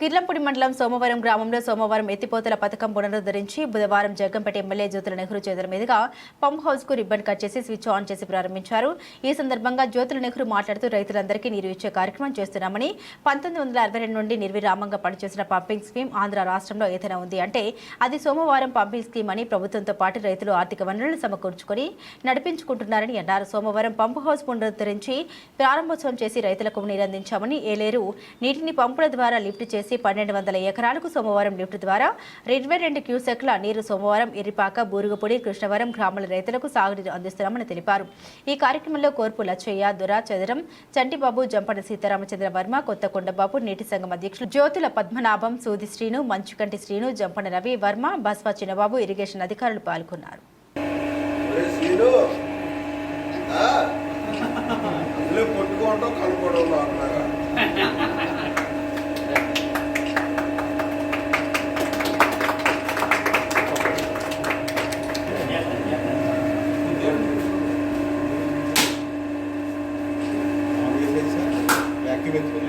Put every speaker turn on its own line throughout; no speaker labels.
కిర్లంపూడి మండలం సోమవారం గ్రామంలో సోమవారం ఎత్తిపోతల పథకం పునరుద్ధరించి బుధవారం జగ్గంపేట ఎమ్మెల్యే జ్యోతుల నెహ్రూ చేతుల మీదుగా పంప్ హౌస్కు రిబ్బన్ కట్ చేసి స్విచ్ ఆన్ చేసి ప్రారంభించారు. ఈ సందర్భంగా జ్యోతుల నెహ్రూ మాట్లాడుతూ రైతులందరికీ నీరు ఇచ్చే కార్యక్రమం చేస్తున్నామని పంతొమ్మిది వందల అరవై రెండు నుండి నిర్విరామంగా పనిచేసిన పంపింగ్ స్కీమ్ ఆంధ్ర రాష్ట్రంలో ఏదైనా ఉంది అంటే అది సోమవారం పంపింగ్ స్కీమ్ అని ప్రభుత్వంతో పాటు రైతులు ఆర్థిక వనరులను సమకూర్చుకొని నడిపించుకుంటున్నారని అన్నారు. సోమవారం పంప్ హౌస్ పునరుద్ధరించి ప్రారంభోత్సవం చేసి రైతులకు నీరందించామని ఏలేరు నీటిని పంపుల ద్వారా లిఫ్ట్ చేసి పన్నెండు వందల ఎకరాలకు సోమవారం లిఫ్ట్ ద్వారా ఇరవై రెండు క్యూసెక్ల నీరు సోమవారం ఎర్రిపాక బూరుగుపూడి కృష్ణవరం గ్రామాల రైతులకు సాగునీరు అందిస్తున్నామని తెలిపారు. ఈ కార్యక్రమంలో కోర్పు లచ్చయ్య దురా చదరం చంటిబాబు జంపన సీతారామచంద్ర వర్మ కొత్తకొండబాబు నీటి సంఘం అధ్యక్షులు జ్యోతుల పద్మనాభం సూది శ్రీను మంచుకంటి శ్రీను జంపన రవి వర్మ బస్వా చిన్నబాబు ఇరిగేషన్ అధికారులు పాల్గొన్నారు.
అందులో కలుపుకోవడంలో అన్నారా
Дмитро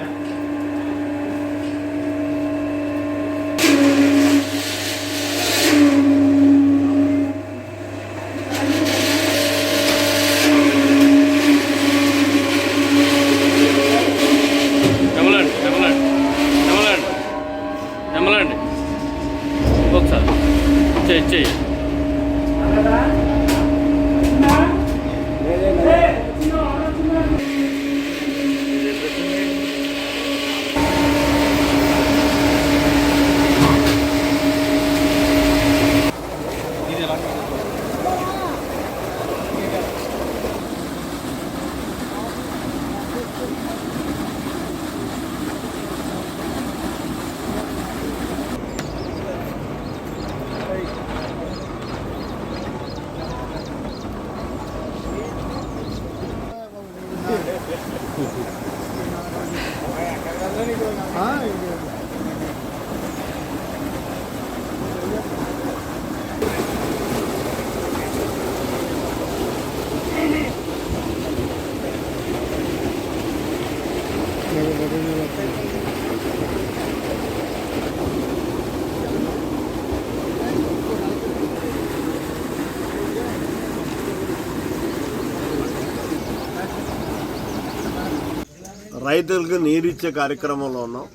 రైతులకు నీరు ఇచ్చే కార్యక్రమంలో ఉన్నాం.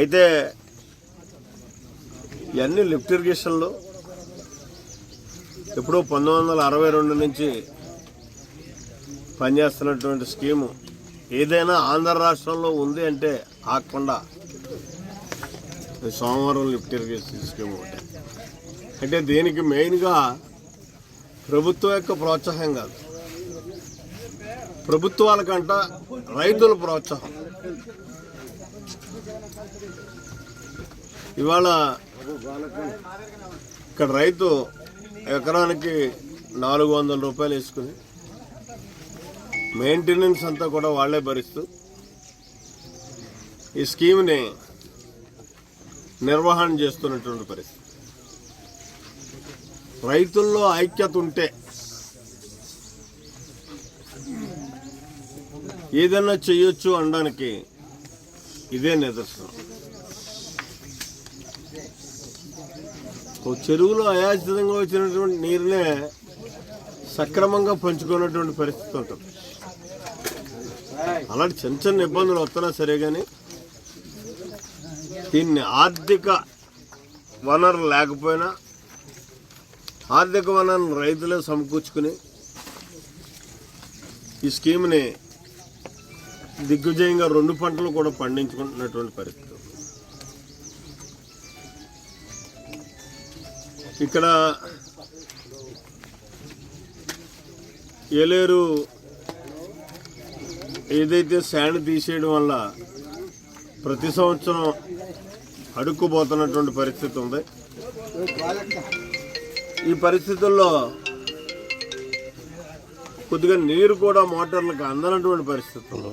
అయితే ఇవన్నీ లిఫ్ట్ ఇరిగేషన్లు. ఎప్పుడో పంతొమ్మిది వందల అరవై రెండు నుంచి పనిచేస్తున్నటువంటి స్కీము ఏదైనా ఆంధ్ర రాష్ట్రంలో ఉంది అంటే ఆకుండా సోమవారం లిఫ్ట్ ఇరిగేషన్ స్కీమ్ ఒకటి అంటే దీనికి మెయిన్గా ప్రభుత్వం యొక్క ప్రోత్సాహం కాదు. ప్రభుత్వాలకంట రైతుల ప్రోత్సాహం. ఇవాళ ఇక్కడ రైతు ఎకరానికి నాలుగు వందల రూపాయలు వేసుకుని మెయింటెనెన్స్ అంతా కూడా వాళ్ళే భరిస్తూ ఈ స్కీమ్ని నిర్వహణ చేస్తున్నటువంటి పరిస్థితి. రైతుల్లో ఐక్యత ఉంటే ఏదన్నా చేయొచ్చు అనడానికి ఇదే నిదర్శనం. ఒక చెరువులో అయాచితంగా వచ్చినటువంటి నీరునే సక్రమంగా పంచుకున్నటువంటి పరిస్థితి ఉంటుంది అలాంటి చిన్న చిన్న ఇబ్బందులు వస్తున్నా సరే కానీ దీన్ని ఆర్థిక వనరు లేకపోయినా ఆర్థిక వనరును రైతులే సమకూర్చుకుని ఈ స్కీమ్ని దిగ్విజయంగా రెండు పంటలు కూడా పండించుకుంటున్నటువంటి పరిస్థితి. ఇక్కడ ఏలేరు ఏదైతే శాండ్ తీసేయడం వల్ల ప్రతి సంవత్సరం అడుక్కుపోతున్నటువంటి పరిస్థితి ఉంది. ఈ పరిస్థితుల్లో కొద్దిగా నీరు కూడా మోటార్లకు అందనటువంటి పరిస్థితుల్లో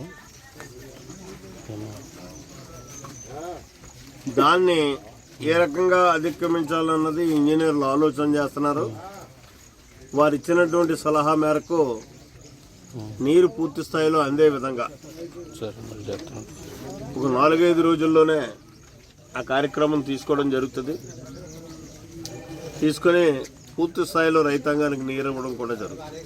దాన్ని ఏ రకంగా అధిగమించాలన్నది ఇంజనీర్లు ఆలోచన చేస్తున్నారు. వారు ఇచ్చినటువంటి సలహా మేరకు నీరు పూర్తి స్థాయిలో అందే విధంగా. ఒక నాలుగైదు రోజుల్లోనే ఆ కార్యక్రమం తీసుకోవడం జరుగుతుంది. తీసుకొని పూర్తి స్థాయిలో రైతాంగానికి నీరు ఇవ్వడం కూడా జరుగుతుంది.